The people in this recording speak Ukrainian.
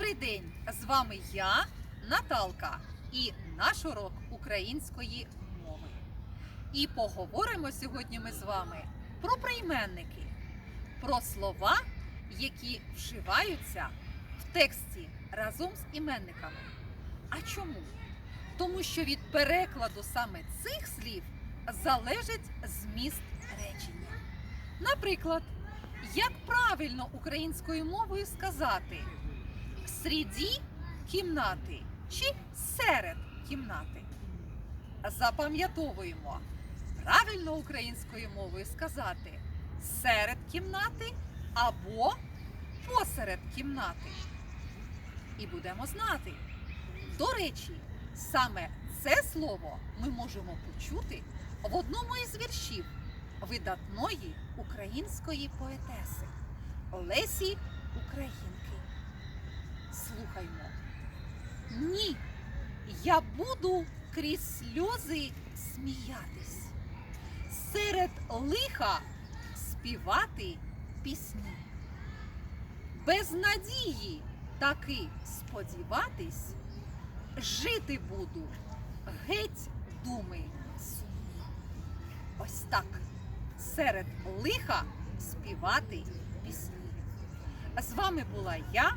Добрий день! З вами я, Наталка, і наш урок української мови. І поговоримо сьогодні ми з вами про прийменники, про слова, які вживаються в тексті разом з іменниками. А чому? Тому що від перекладу саме цих слів залежить зміст речення. Наприклад, як правильно українською мовою сказати сріді кімнати чи серед кімнати? Запам'ятовуємо правильно українською мовою сказати серед кімнати або посеред кімнати. І будемо знати. До речі, саме це слово ми можемо почути в одному із віршів видатної української поетеси Лесі Українки. Слухаймо. Ні, я буду крізь сльози сміятись, серед лиха співати пісні. Без надії таки сподіватись, жити буду геть думи сумні. Ось так серед лиха співати пісні. З вами була я,